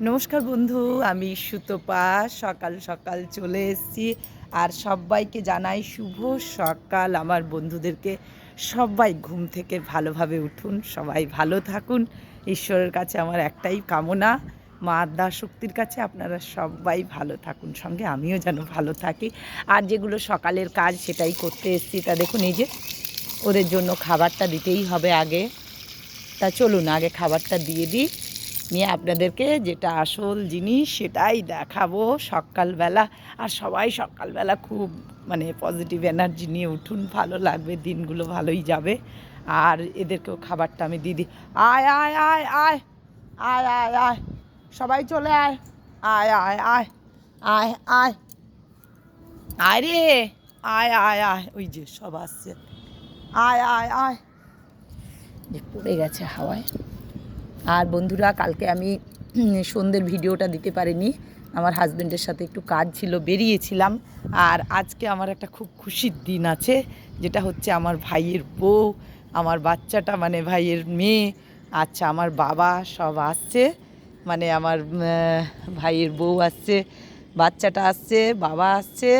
নমস্কার বন্ধু, আমি সুতপা। সকাল সকাল চলে এসেছি আর সবাইকে জানাই শুভ সকাল। আমার বন্ধুদেরকে সবাই ঘুম থেকে ভালোভাবে উঠুন, সবাই ভালো থাকুন। ঈশ্বরের কাছে আমার একটাই কামনা, মা আদ্যা শক্তির কাছে আপনারা সবাই ভালো থাকুন। সঙ্গে আমিও যেন ভালো থাকি। আর যেগুলো সকালের কাজ সেটাই করতে এসেছি। তা দেখুন, এই যে ওদের জন্য খাবারটা দিতেই হবে আগে। তা চলুন, আগে খাবারটা দিয়ে দিই। নিয়ে আপনাদেরকে যেটা আসল জিনিস সেটাই দেখাবো সকালবেলা আর সবাই সকালবেলা খুব মানে পজিটিভ এনার্জি নিয়ে উঠুন ভালো লাগবে দিনগুলো ভালোই যাবে আর এদেরকেও খাবারটা আমি দিয়ে দিই আয় আয় আয় আয় আয় আয় আয় সবাই চলে আয় আয় আয় আয় আয় আয় আয় রে আয় আয় আয় ওই যে সব আসছে আয় আয় আয় পড়ে গেছে হাওয়ায় আর বন্ধুরা, কালকে আমি সন্ধ্যের ভিডিওটা দিতে পারিনি। আমার হাজব্যান্ডের সাথে একটু কাজ ছিল, বেরিয়েছিলাম। আর আজকে আমার একটা খুব খুশির দিন আছে, যেটা হচ্ছে আমার ভাইয়ের বউ, আমার বাচ্চাটা মানে ভাইয়ের মেয়ে আচ্ছা আমার বাবা সব আসছে। মানে আমার ভাইয়ের বউ আসছে, বাচ্চাটা আসছে, বাবা আসছে।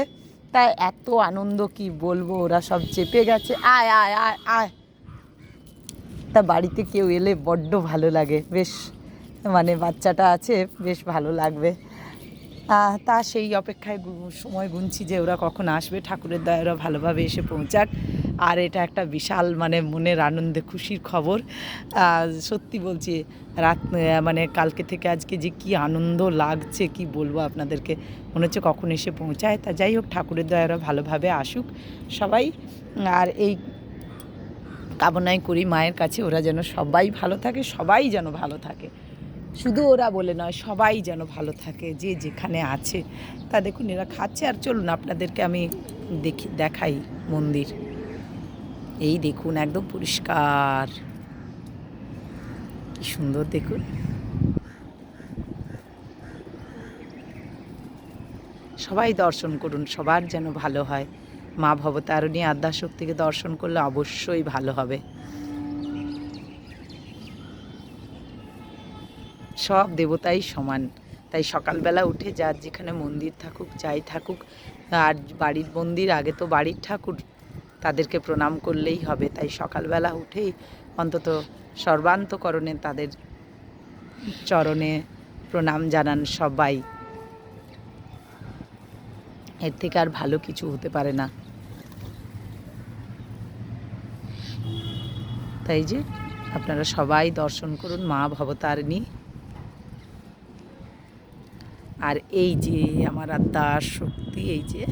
তাই এত আনন্দ কি বলব, ওরা সব চেপে গেছে। আয় আয় আয় আয়। তা বাড়িতে কেউ এলে বড্ড ভালো লাগে। বেশ মানে বাচ্চাটা আছে, বেশ ভালো লাগবে। তা সেই অপেক্ষায় সময় গুনছি যে ওরা কখন আসবে, ঠাকুরের দয়া ওরা ভালোভাবে এসে পৌঁছাক। আর এটা একটা বিশাল মানে মনের আনন্দে খুশির খবর। সত্যি বলছি, রাত মানে কালকে থেকে আজকে যে কি আনন্দ লাগছে, কি বলব আপনাদেরকে? মনে হচ্ছে কখন এসে পৌঁছায়। তা যাই হোক, ঠাকুরের দয়া ওরা ভালোভাবে আসুক সবাই। আর এই কামনাই করি মায়ের কাছে, ওরা যেন সবাই ভালো থাকে, সবাই যেন ভালো থাকে। শুধু ওরা বলে নয়, সবাই যেন ভালো থাকে, যে যেখানে আছে। তা দেখুন, এরা খাচ্ছে। আর চলুন, আপনাদেরকে আমি দেখি, দেখাই মন্দির। এই দেখুন, একদম পরিষ্কার। কি সুন্দর দেখুন। সবাই দর্শন করুন, সবার যেন ভালো হয়। মা ভবতারিণী আদ্যাশক্তিকে দর্শন করলে অবশ্যই ভালো হবে। সব দেবতাই সমান। তাই সকালবেলা উঠে যার যেখানে মন্দির থাকুক, যাই থাকুক, আর বাড়ির মন্দির, আগে তো বাড়ির ঠাকুর, তাদেরকে প্রণাম করলেই হবে। তাই সকালবেলা উঠেই অন্তত সর্বান্তকরণে তাদের চরণে প্রণাম জানান সবাই। এর থেকে আর ভালো কিছু হতে পারে না। তাই যে আপনারা সবাই দর্শন করুন মা ভবতারিণী। আর এই যে আমার আত্মার শক্তি, এই যে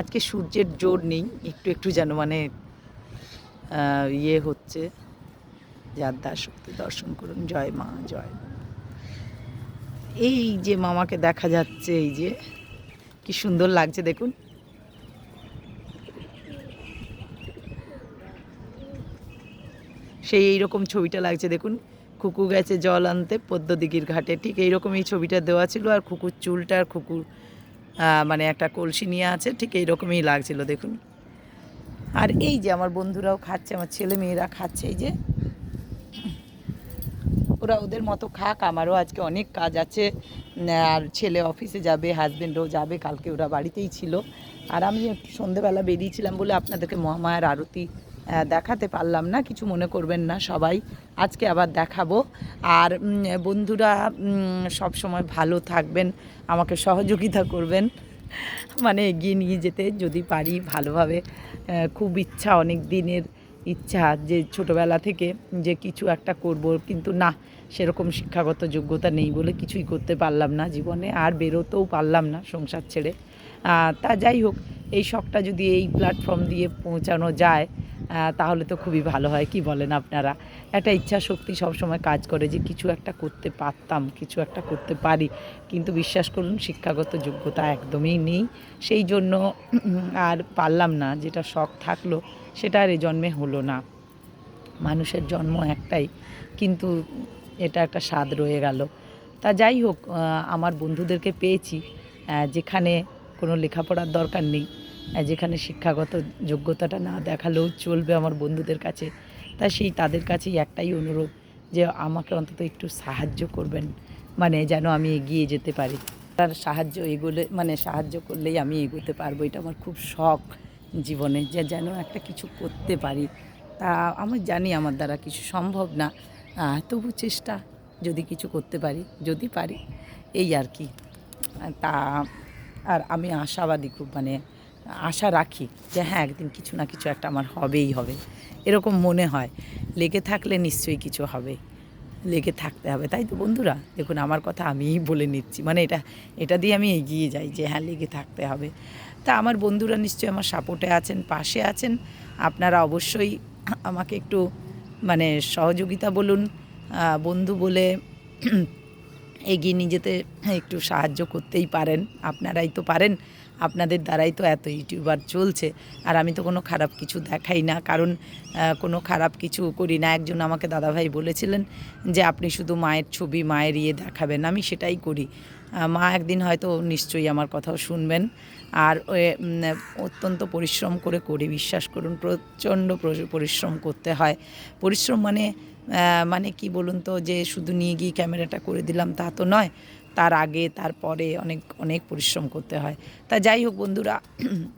আজকে সূর্যের জোর নেই, একটু একটু যেন মানে ইয়ে হচ্ছে। যে আত্মার শক্তি দর্শন করুন, জয় মা, জয়। এই যে মামাকে দেখা যাচ্ছে, এই যে কি সুন্দর লাগছে, দেখুন। সেই এইরকম ছবিটা লাগছে। দেখুন খুকু গেছে জল আনতে পদ্মদিঘির ঘাটে। ঠিক এইরকমই ছবিটা দেওয়া ছিল আর খুকুর চুলটা আর খুকু আহ, মানে একটা কলসি নিয়ে আছে ঠিক এইরকমই লাগছিল দেখুন। আর এই যে আমার বন্ধুরাও খাচ্ছে আমার ছেলে মেয়েরা খাচ্ছে এই যে। ওরা ওদের মতো খাক আমারও আজকে অনেক কাজ আছে। আর ছেলে অফিসে যাবে হাজবেন্ডও যাবে কালকে ওরা বাড়িতেই ছিল। আর আমি সন্ধেবেলা বেরিয়েছিলাম বলে আপনাদেরকে মহামায়ার আরতি দেখাতে পারলাম না, কিছু মনে করবেন না সবাই। আজকে আবার দেখাবো। আর বন্ধুরা সব সময় ভালো থাকবেন, আমাকে সহযোগিতা করবেন। মানে এগিয়ে নিয়ে যেতে যদি পারি ভালোভাবে। খুব ইচ্ছা, অনেক দিনের ইচ্ছা যে ছোটোবেলা থেকে যে কিছু একটা করব, কিন্তু না, সেরকম শিক্ষাগত যোগ্যতা নেই বলে কিছুই করতে পারলাম না জীবনে, আর বেরোতেও পারলাম না সংসার ছেড়ে। তা যাই হোক, এই শখটা যদি এই প্ল্যাটফর্ম দিয়ে পৌঁছানো যায় তাহলে তো খুবই ভালো হয়, কি বলেন আপনারা? একটা ইচ্ছা শক্তি সবসময় কাজ করে যে কিছু একটা করতে পারতাম, কিছু একটা করতে পারি। কিন্তু বিশ্বাস করুন, শিক্ষাগত যোগ্যতা একদমই নেই। সেই জন্য আর পারলাম না, যেটা শখ থাকল, সেটা আর এ জন্মে হলো না। মানুষের জন্ম একটাই, কিন্তু এটা একটা স্বাদ রয়ে গেল। তা যাই হোক আমার বন্ধুদেরকে পেয়েছি যেখানে কোনো লেখাপড়ার দরকার নেই। যেখানে শিক্ষাগত যোগ্যতাটা না দেখালেও চলবে আমার বন্ধুদের কাছে, তা সেই তাদের কাছেই একটাই অনুরোধ যে আমাকে অন্তত একটু সাহায্য করবেন মানে যেন আমি এগিয়ে যেতে পারি। তার সাহায্য এগোলে মানে সাহায্য করলেই আমি এগোতে পারব, এটা আমার খুব শখ জীবনে, যে যেন একটা কিছু করতে পারি। তা আমি জানি আমার দ্বারা কিছু সম্ভব না তবু চেষ্টা যদি কিছু করতে পারি, যদি পারি, এই আর কি। তা, আর আমি আশাবাদী খুব মানে আশা রাখি যে হ্যাঁ একদিন কিছু না কিছু একটা আমার হবেই হবে। এরকম মনে হয়। লেগে থাকলে নিশ্চয়ই কিছু হবে। লেগে থাকতে হবে। তাই তো বন্ধুরা, দেখুন আমার কথা আমিই বলে নিচ্ছি। মানে এটা এটা দিয়ে আমি এগিয়ে যাই যে হ্যাঁ লেগে থাকতে হবে। তা আমার বন্ধুরা নিশ্চয়ই আমার সাপোর্টে আছেন, পাশে আছেন। আপনারা অবশ্যই আমাকে একটু মানে সহযোগিতা বলুন বন্ধু বলে এগিয়ে নিয়ে যেতে একটু সাহায্য করতেই পারেন। আপনারাই তো পারেন। আপনাদের দ্বারাই তো এত ইউটিউবার চলছে। আর আমি তো কোনো খারাপ কিছু দেখাই না। কারণ কোনো খারাপ কিছু করি না। একজন আমাকে দাদাভাই বলেছিলেন যে, আপনি শুধু মায়ের ছবি, মায়ের ইয়ে দেখাবেন। আমি সেটাই করি। মা একদিন হয়তো নিশ্চয়ই আমার কথাও শুনবেন। আর অত্যন্ত পরিশ্রম করে করি, বিশ্বাস করুন, প্রচণ্ড পরিশ্রম করতে হয়। পরিশ্রম মানে মানে কি বলুন তো, যে শুধু নিয়ে গিয়ে ক্যামেরাটা করে দিলাম তা তো নয়, তার আগে তারপরে অনেক অনেক পরিশ্রম করতে হয়। তা যাই হোক বন্ধুরা,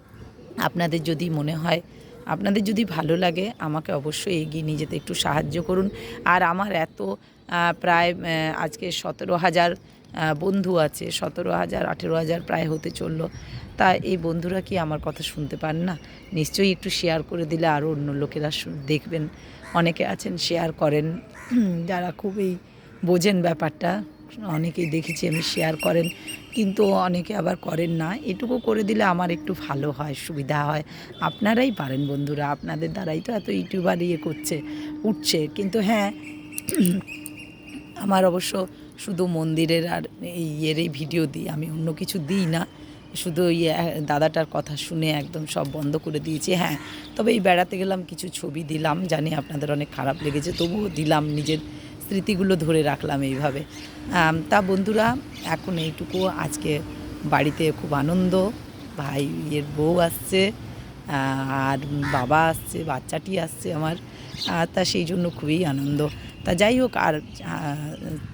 আপনাদের যদি মনে হয়, আপনাদের যদি ভালো লাগে, আমাকে অবশ্যই এগিয়ে নিয়ে যেতে একটু সাহায্য করুন। আর আমার এত প্রায় আজকে সতেরো হাজার বন্ধু আছে, সতেরো হাজার, আঠেরো হাজার প্রায় হতে চলল। তা এই বন্ধুরা কি আমার কথা শুনতে পান না? নিশ্চয়ই একটু শেয়ার করে দিলে আরও অন্য লোকেরা দেখবেন। অনেকে আছেন শেয়ার করেন। যারা খুবই বোঝেন ব্যাপারটা, অনেকেই দেখেছি আমি শেয়ার করেন। কিন্তু অনেকে আবার করেন না। এটুকু করে দিলে আমার একটু ভালো হয়, সুবিধা হয়। আপনারাই পারেন বন্ধুরা, আপনাদের দ্বারাই তো এত ইউটিউবার ইয়ে করছে, উঠছে। কিন্তু হ্যাঁ আমার অবশ্য শুধু মন্দিরের আর এই ইয়েরই ভিডিও দিই আমি অন্য কিছু দিই না। শুধু ইয়ে দাদাটার কথা শুনে একদম সব বন্ধ করে দিয়েছি হ্যাঁ। তবে এই বেড়াতে গেলাম, কিছু ছবি দিলাম, জানি আপনাদের অনেক খারাপ লেগেছে, তবুও দিলাম, নিজের স্মৃতিগুলো ধরে রাখলাম এইভাবে। তা বন্ধুরা, এখন এইটুকু। আজকে বাড়িতে খুব আনন্দ, ভাই এর বউ আসছে আর বাবা আসছে, বাচ্চাটি আসছে আমার তা সেই জন্য খুবই আনন্দ। তা যাই হোক, আর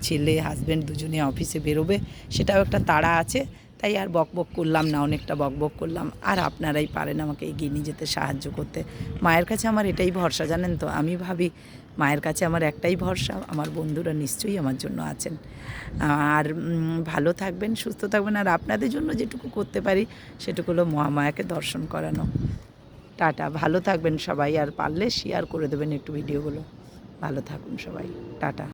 ছেলে হাজব্যান্ড দুজনে অফিসে বেরোবে, সেটাও একটা তাড়া আছে। তাই আর বক বক করলাম না, অনেকটা বক বক করলাম। আর আপনারাই পারেন আমাকে এগিয়ে নিয়ে যেতে সাহায্য করতে। মায়ের কাছে আমার এটাই ভরসা, জানেন তো? আমি ভাবি, মায়ের কাছে আমার একটাই ভরসা, আমার বন্ধুরা নিশ্চয়ই আমার জন্য আছেন। আর ভালো থাকবেন, সুস্থ থাকবেন, আর আপনাদের জন্য যেটুকু করতে পারি, সেটুকু হলো মহামায়াকে দর্শন করানো। টাটা, ভালো থাকবেন সবাই, আর পারলে শেয়ার করে দেবেন একটু ভিডিওগুলো ভালো থাকুন সবাই টাটা।